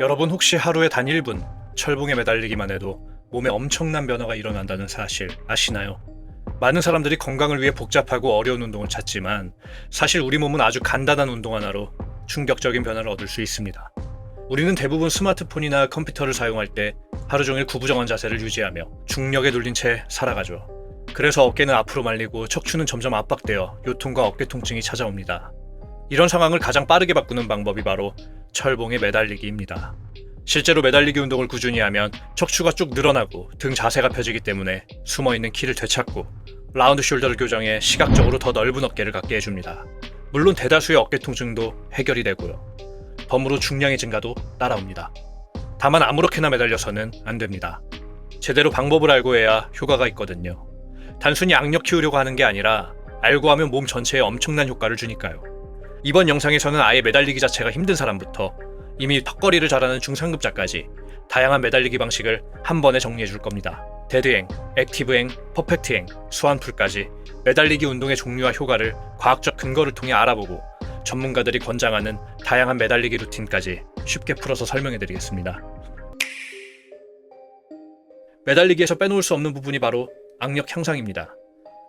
여러분 혹시 하루에 단 1분 철봉에 매달리기만 해도 몸에 엄청난 변화가 일어난다는 사실 아시나요? 많은 사람들이 건강을 위해 복잡하고 어려운 운동을 찾지만 사실 우리 몸은 아주 간단한 운동 하나로 충격적인 변화를 얻을 수 있습니다. 우리는 대부분 스마트폰이나 컴퓨터를 사용할 때 하루 종일 구부정한 자세를 유지하며 중력에 눌린 채 살아가죠. 그래서 어깨는 앞으로 말리고 척추는 점점 압박되어 요통과 어깨 통증이 찾아옵니다. 이런 상황을 가장 빠르게 바꾸는 방법이 바로 철봉에 매달리기입니다. 실제로 매달리기 운동을 꾸준히 하면 척추가 쭉 늘어나고 등 자세가 펴지기 때문에 숨어있는 키를 되찾고 라운드 숄더를 교정해 시각적으로 더 넓은 어깨를 갖게 해줍니다. 물론 대다수의 어깨 통증도 해결이 되고요. 덤으로 중량의 증가도 따라옵니다. 다만 아무렇게나 매달려서는 안 됩니다. 제대로 방법을 알고 해야 효과가 있거든요. 단순히 악력 키우려고 하는 게 아니라 알고 하면 몸 전체에 엄청난 효과를 주니까요. 이번 영상에서는 아예 매달리기 자체가 힘든 사람부터 이미 턱걸이를 잘하는 중상급자까지 다양한 매달리기 방식을 한 번에 정리해 줄 겁니다. 데드행, 액티브행, 퍼펙트행, 수완풀까지 매달리기 운동의 종류와 효과를 과학적 근거를 통해 알아보고 전문가들이 권장하는 다양한 매달리기 루틴까지 쉽게 풀어서 설명해 드리겠습니다. 매달리기에서 빼놓을 수 없는 부분이 바로 악력 향상입니다.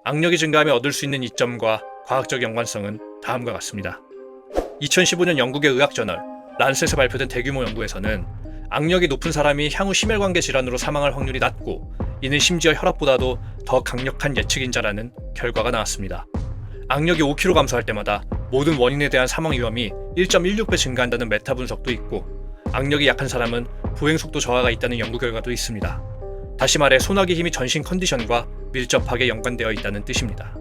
악력이 증가하면 얻을 수 있는 이점과 과학적 연관성은 다음과 같습니다. 2015년 영국의 의학 저널 란셋에 발표된 대규모 연구에서는 악력이 높은 사람이 향후 심혈관계 질환으로 사망할 확률이 낮고 이는 심지어 혈압보다도 더 강력한 예측인자라는 결과가 나왔습니다. 악력이 5kg 감소할 때마다 모든 원인에 대한 사망 위험이 1.16배 증가한다는 메타 분석도 있고 악력이 약한 사람은 보행 속도 저하가 있다는 연구 결과도 있습니다. 다시 말해 소나기 힘이 전신 컨디션과 밀접하게 연관되어 있다는 뜻입니다.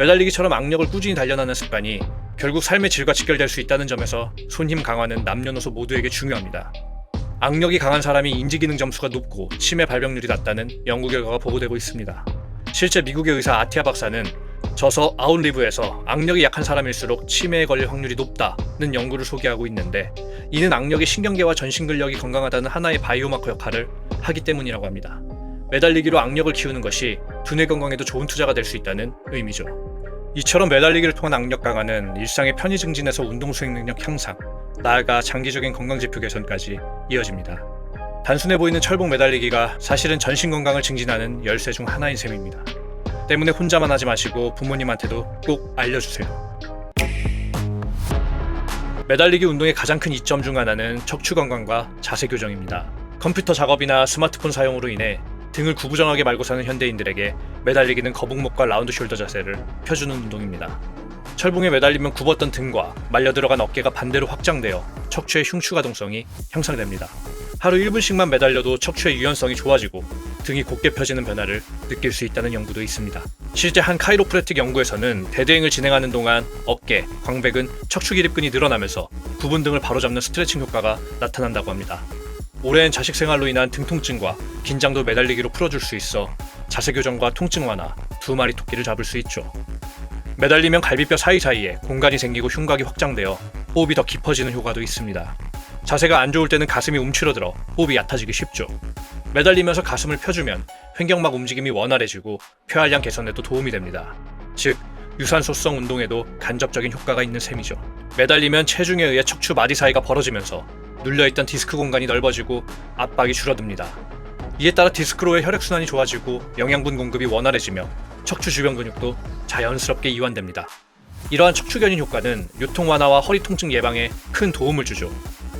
매달리기처럼 악력을 꾸준히 단련하는 습관이 결국 삶의 질과 직결될 수 있다는 점에서 손힘 강화는 남녀노소 모두에게 중요합니다. 악력이 강한 사람이 인지기능 점수가 높고 치매 발병률이 낮다는 연구 결과가 보고되고 있습니다. 실제 미국의 의사 아티아 박사는 저서 아웃리브에서 악력이 약한 사람일수록 치매에 걸릴 확률이 높다는 연구를 소개하고 있는데 이는 악력이 신경계와 전신 근력이 건강하다는 하나의 바이오마커 역할을 하기 때문이라고 합니다. 매달리기로 악력을 키우는 것이 두뇌 건강에도 좋은 투자가 될 수 있다는 의미죠. 이처럼 매달리기를 통한 악력 강화는 일상의 편의 증진에서 운동 수행 능력 향상, 나아가 장기적인 건강 지표 개선까지 이어집니다. 단순해 보이는 철봉 매달리기가 사실은 전신 건강을 증진하는 열쇠 중 하나인 셈입니다. 때문에 혼자만 하지 마시고 부모님한테도 꼭 알려주세요. 매달리기 운동의 가장 큰 이점 중 하나는 척추 건강과 자세 교정입니다. 컴퓨터 작업이나 스마트폰 사용으로 인해 등을 구부정하게 말고 사는 현대인들에게 매달리기는 거북목과 라운드 숄더 자세를 펴주는 운동입니다. 철봉에 매달리면 굽었던 등과 말려 들어간 어깨가 반대로 확장되어 척추의 흉추 가동성이 향상됩니다. 하루 1분씩만 매달려도 척추의 유연성이 좋아지고 등이 곧게 펴지는 변화를 느낄 수 있다는 연구도 있습니다. 실제 한 카이로프레틱 연구에서는 대대행을 진행하는 동안 어깨, 광배근, 척추 기립근이 늘어나면서 구분 등을 바로잡는 스트레칭 효과가 나타난다고 합니다. 오랜 자식 생활로 인한 등 통증과 긴장도 매달리기로 풀어줄 수 있어 자세 교정과 통증 완화 두 마리 토끼를 잡을 수 있죠. 매달리면 갈비뼈 사이사이에 공간이 생기고 흉곽이 확장되어 호흡이 더 깊어지는 효과도 있습니다. 자세가 안 좋을 때는 가슴이 움츠러들어 호흡이 얕아지기 쉽죠. 매달리면서 가슴을 펴주면 횡격막 움직임이 원활해지고 폐활량 개선에도 도움이 됩니다. 즉, 유산소성 운동에도 간접적인 효과가 있는 셈이죠. 매달리면 체중에 의해 척추 마디 사이가 벌어지면서 눌려있던 디스크 공간이 넓어지고 압박이 줄어듭니다. 이에 따라 디스크로의 혈액순환이 좋아지고 영양분 공급이 원활해지며 척추 주변 근육도 자연스럽게 이완됩니다. 이러한 척추 견인 효과는 요통 완화와 허리 통증 예방에 큰 도움을 주죠.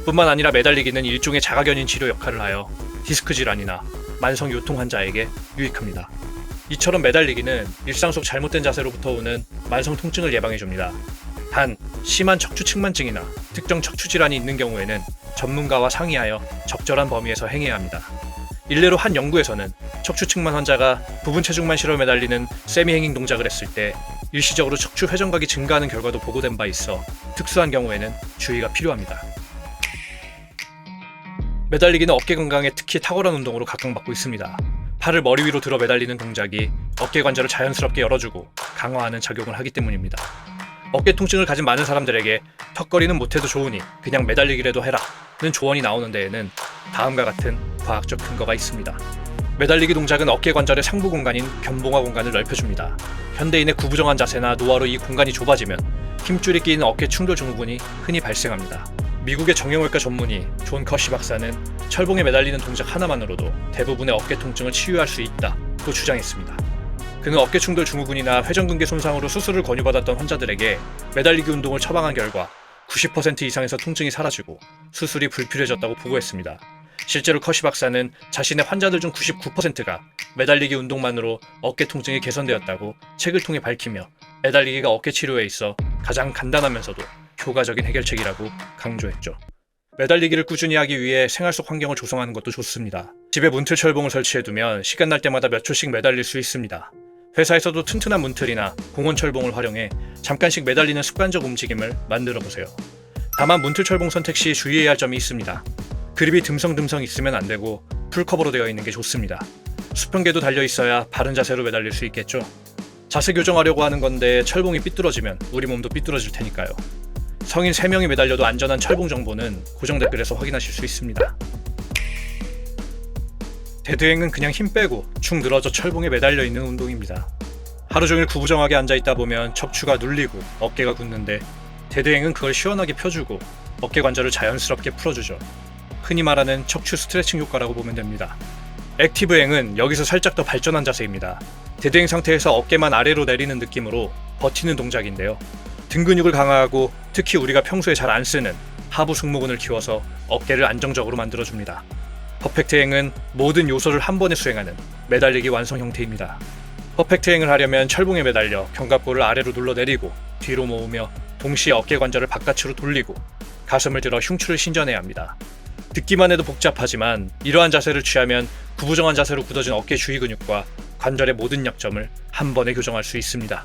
뿐만 아니라 매달리기는 일종의 자가 견인 치료 역할을 하여 디스크 질환이나 만성 요통 환자에게 유익합니다. 이처럼 매달리기는 일상 속 잘못된 자세로부터 오는 만성 통증을 예방해 줍니다. 단 심한 척추 측만증이나 특정 척추 질환이 있는 경우에는 전문가와 상의하여 적절한 범위에서 행해야 합니다. 일례로 한 연구에서는 척추 측만 환자가 부분 체중만 실어 매달리는 세미 행잉 동작을 했을 때 일시적으로 척추 회전각이 증가하는 결과도 보고된 바 있어 특수한 경우에는 주의가 필요합니다. 매달리기는 어깨 건강에 특히 탁월한 운동으로 각광받고 있습니다. 팔을 머리 위로 들어 매달리는 동작이 어깨 관절을 자연스럽게 열어주고 강화하는 작용을 하기 때문입니다. 어깨 통증을 가진 많은 사람들에게 턱걸이는 못해도 좋으니 그냥 매달리기라도 해라는 조언이 나오는 데에는 다음과 같은 과학적 근거가 있습니다. 매달리기 동작은 어깨 관절의 상부 공간인 견봉화 공간을 넓혀줍니다. 현대인의 구부정한 자세나 노화로 이 공간이 좁아지면 힘줄이 끼이는 어깨 충돌 증후군이 흔히 발생합니다. 미국의 정형외과 전문의 존 커시 박사는 철봉에 매달리는 동작 하나만으로도 대부분의 어깨 통증을 치유할 수 있다고 주장했습니다. 그는 어깨 충돌 증후군이나 회전근개 손상으로 수술을 권유받았던 환자들에게 매달리기 운동을 처방한 결과 90% 이상에서 통증이 사라지고 수술이 불필요해졌다고 보고했습니다. 실제로 커시 박사는 자신의 환자들 중 99%가 매달리기 운동만으로 어깨 통증이 개선되었다고 책을 통해 밝히며 매달리기가 어깨 치료에 있어 가장 간단하면서도 효과적인 해결책이라고 강조했죠. 매달리기를 꾸준히 하기 위해 생활 속 환경을 조성하는 것도 좋습니다. 집에 문틀 철봉을 설치해두면 시간 날 때마다 몇 초씩 매달릴 수 있습니다. 회사에서도 튼튼한 문틀이나 공원 철봉을 활용해 잠깐씩 매달리는 습관적 움직임을 만들어 보세요. 다만 문틀 철봉 선택 시 주의해야 할 점이 있습니다. 그립이 듬성듬성 있으면 안 되고 풀커버로 되어 있는 게 좋습니다. 수평계도 달려 있어야 바른 자세로 매달릴 수 있겠죠. 자세 교정하려고 하는 건데 철봉이 삐뚤어지면 우리 몸도 삐뚤어질 테니까요. 성인 3명이 매달려도 안전한 철봉 정보는 고정 댓글에서 확인하실 수 있습니다. 대드행은 그냥 힘 빼고 축 늘어져 철봉에 매달려 있는 운동입니다. 하루 종일 구부정하게 앉아 있다 보면 척추가 눌리고 어깨가 굳는데 대드행은 그걸 시원하게 펴주고 어깨 관절을 자연스럽게 풀어주죠. 흔히 말하는 척추 스트레칭 효과라고 보면 됩니다. 액티브행은 여기서 살짝 더 발전한 자세입니다. 대드행 상태에서 어깨만 아래로 내리는 느낌으로 버티는 동작인데요. 등 근육을 강화하고 특히 우리가 평소에 잘 안 쓰는 하부 승모근을 키워서 어깨를 안정적으로 만들어줍니다. 퍼펙트 행은 모든 요소를 한 번에 수행하는 매달리기 완성 형태입니다. 퍼펙트 행을 하려면 철봉에 매달려 견갑골을 아래로 눌러내리고 뒤로 모으며 동시에 어깨 관절을 바깥으로 돌리고 가슴을 들어 흉추를 신전해야 합니다. 듣기만 해도 복잡하지만 이러한 자세를 취하면 구부정한 자세로 굳어진 어깨 주위 근육과 관절의 모든 약점을 한 번에 교정할 수 있습니다.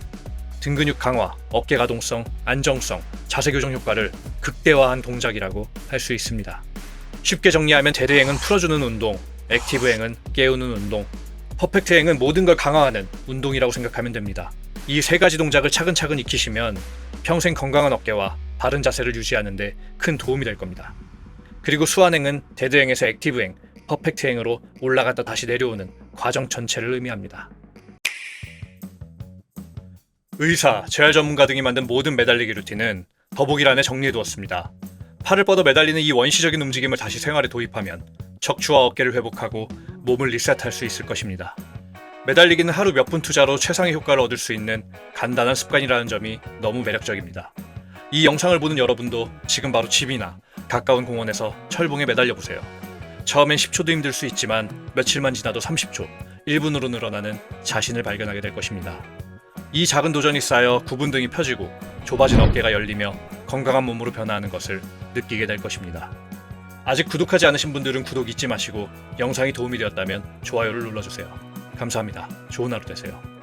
등 근육 강화, 어깨 가동성, 안정성, 자세 교정 효과를 극대화한 동작이라고 할 수 있습니다. 쉽게 정리하면 대대행은 풀어주는 운동, 액티브행은 깨우는 운동, 퍼펙트행은 모든 걸 강화하는 운동이라고 생각하면 됩니다. 이 세 가지 동작을 차근차근 익히시면 평생 건강한 어깨와 바른 자세를 유지하는데 큰 도움이 될 겁니다. 그리고 수완행은 데드행에서 액티브행, 퍼펙트행으로 올라갔다 다시 내려오는 과정 전체를 의미합니다. 의사, 재활 전문가 등이 만든 모든 매달리기 루틴은 더보기란에 정리해두었습니다. 팔을 뻗어 매달리는 이 원시적인 움직임을 다시 생활에 도입하면 척추와 어깨를 회복하고 몸을 리셋할 수 있을 것입니다. 매달리기는 하루 몇 분 투자로 최상의 효과를 얻을 수 있는 간단한 습관이라는 점이 너무 매력적입니다. 이 영상을 보는 여러분도 지금 바로 집이나 가까운 공원에서 철봉에 매달려 보세요. 처음엔 10초도 힘들 수 있지만 며칠만 지나도 30초, 1분으로 늘어나는 자신을 발견하게 될 것입니다. 이 작은 도전이 쌓여 구분 등이 펴지고 좁아진 어깨가 열리며 건강한 몸으로 변화하는 것을 느끼게 될 것입니다. 아직 구독하지 않으신 분들은 구독 잊지 마시고 영상이 도움이 되었다면 좋아요를 눌러주세요. 감사합니다. 좋은 하루 되세요.